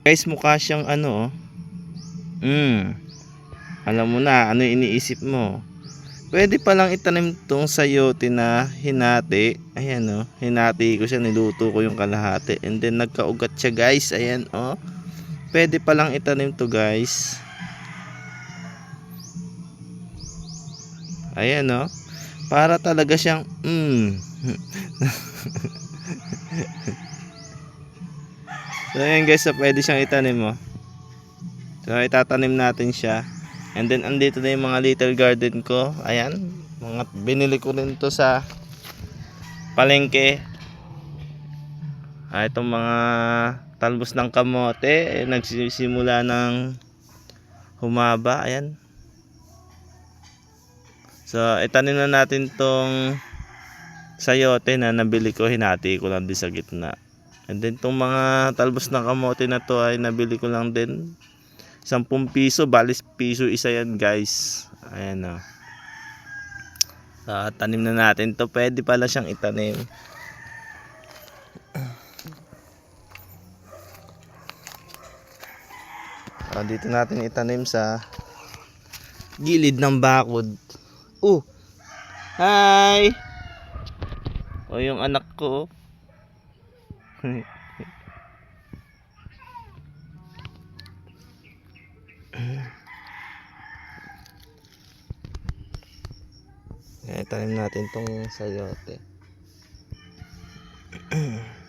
Guys, mukha siyang ano, oh. Mm. Alam mo na, ano iniisip mo. Pwede palang itanim tong sayote na hinati. Ayan, oh. Hinati ko siya, niluto ko yung kalahati. And then, nagkaugat siya, guys. Ayan, oh. Pwede palang itanim to, guys. Ayan, oh. Para talaga siyang, mm. So ayan guys, so pwede siyang itanim mo. So itatanim natin siya. And then andito na yung mga little garden ko. Ayan, mga binili ko rin to sa palengke. Ah, itong mga talbos ng kamote, eh, nagsisimula ng humaba. Ayan. So itanim na natin tong sayote na nabili ko, hinati ko lang din sa gitna. And then tong mga talbos ng kamote na to ay nabili ko lang din 10 piso, balis piso isa yan guys. Ayan o. So, tanim na natin to. Pwede pala siyang itanim. So, dito natin itanim sa gilid ng bakod. Oh! Hi! O yung anak ko. Kaya tanim natin tong sayote.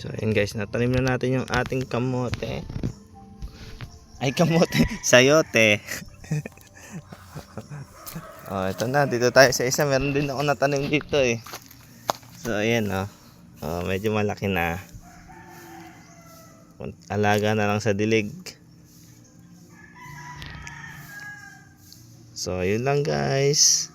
So ayun guys, natanim na natin yung ating kamote. Ay kamote, sayote. oh, ito na, dito tayo sa isa. Meron din ako natanim dito eh. So ayan oh. oh medyo malaki na. Alaga na lang sa dilig. So ayun lang guys.